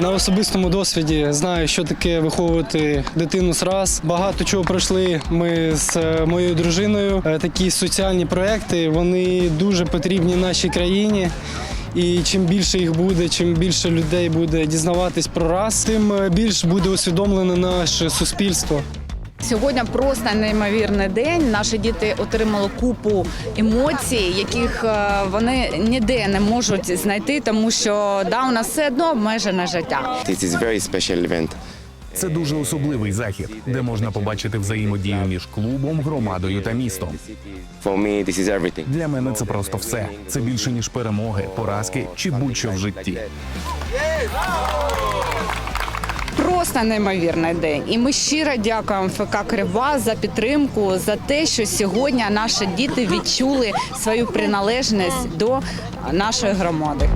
На особистому досвіді знаю, що таке виховувати дитину з раз. Багато чого пройшли ми з е, моєю дружиною. Е, Такі соціальні проекти вони дуже потрібні нашій країні. І чим більше їх буде, чим більше людей буде дізнаватись про раз, тим е, більш буде усвідомлене наше суспільство. Сьогодні просто неймовірний день. Наші діти отримали купу емоцій, яких е, вони ніде не можуть знайти, тому що да, у нас все одно обмежене життя. This is very special event. Це дуже особливий захід, де можна побачити взаємодію між клубом, громадою та містом. For me, this is everything. Для мене це просто все. Це більше ніж перемоги, поразки чи будь-що в житті. Просто неймовірний день. І ми щиро дякуємо ФК Крива за підтримку, за те, що сьогодні наші діти відчули свою приналежність до нашої громади.